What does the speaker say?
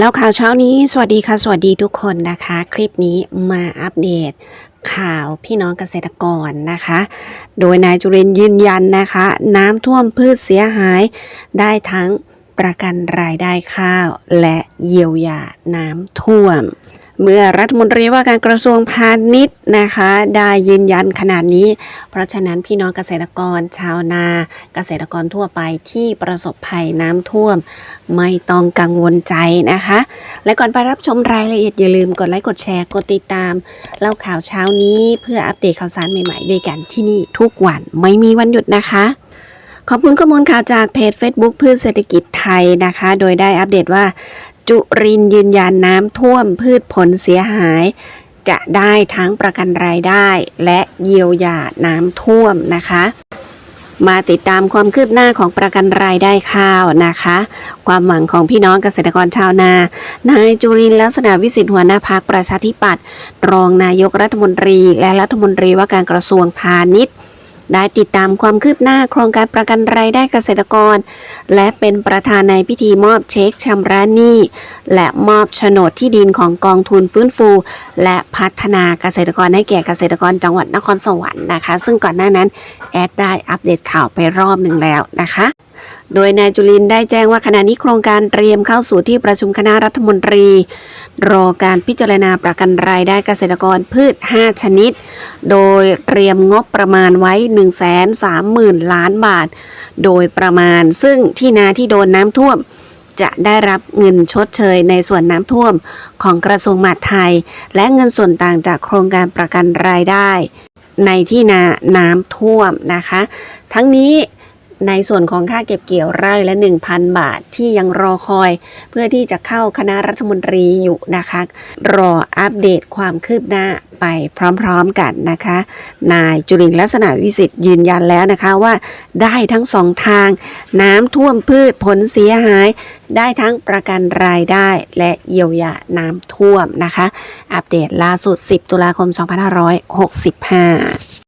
แล้วข่าวเช้านี้สวัสดีค่ะ สวัสดีทุกคนนะคะ คลิปนี้มาอัปเดตข่าวพี่น้องเกษตรกรนะคะ โดยนายจุรินยืนยันนะคะ น้ำท่วมพืชเสียหายได้ทั้งประกันรายได้ข้าวและเยียวยาน้ำท่วม เมื่อรัฐมนตรีว่าการกระทรวงพาณิชย์นะคะ ได้ยืนยันขนาดนี้ เพราะฉะนั้นพี่น้องเกษตรกรชาวนาเกษตรกรทั่วไปที่ประสบภัยน้ำท่วม ไม่ต้องกังวลใจนะคะ และก่อนไปรับชมรายละเอียดอย่าลืมกดไลค์กดแชร์กดติดตามเล่าข่าวเช้านี้เพื่ออัปเดตข่าวสารใหม่ๆด้วยกันที่นี่ทุกวันไม่มีวันหยุดนะคะขอบคุณข้อมูลข่าวจากเพจ Facebook พืชเศรษฐกิจไทยนะคะ โดยได้อัปเดตว่า จุรินยืนยันน้ำท่วมพืชผลเสียหาย จะได้ทั้งประกันรายได้และเยียวยาน้ำท่วมนะคะ มาติดตามความคืบหน้าของประกันรายได้ข้าวนะคะ ความหวังของพี่น้องเกษตรกรชาวนานายจุรินลักษณะวิสิทธิ์หัวหน้าพักประชาธิปัตย์รองนายกรัฐมนตรี และรัฐมนตรีว่าการกระทรวงพาณิชย์ ได้ติดตามความคืบหน้าโครงการประกันรายได้เกษตรกร และเป็นประธานในพิธีมอบเช็คชำระหนี้ และมอบโฉนดที่ดินของกองทุนฟื้นฟู และ พัฒนาเกษตรกรให้แก่เกษตรกรจังหวัดนครสวรรค์นะคะ ซึ่งก่อนหน้านั้นแอดได้อัปเดตข่าวไปรอบหนึ่งแล้วนะคะโดยนายจุลินได้แจ้งว่าขณะนี้โครงการเตรียมเข้าสู่ที่ประชุมคณะรัฐมนตรี รอการพิจารณาประกันรายได้เกษตรกรพืช 5 ชนิด โดยเตรียมงบประมาณไว้ 130,000 ล้านบาท โดยประมาณซึ่งที่นาที่โดนน้ำท่วม จะได้รับเงินชดเชยในส่วนน้ำท่วมของกระทรวงมหาดไทย และเงินส่วนต่างจากโครงการประกันรายได้ ในที่นาน้ำท่วมนะคะ ทั้งนี้ ในส่วนของค่าเก็บเกี่ยวไร่ละ 1,000 บาทที่ยังรอคอย เพื่อที่จะเข้าคณะรัฐมนตรีอยู่นะคะ รออัปเดตความคืบหน้าไปพร้อมๆกันนะคะ นายจุรินลักษณะวิสิทธิ์ยืนยันแล้วนะคะว่าได้ทั้งสองทาง น้ำท่วมพืชผลเสียหาย ได้ทั้งประกันรายได้และเยียวยาน้ำท่วมนะคะ อัปเดตล่าสุด 10 ตุลาคม 2565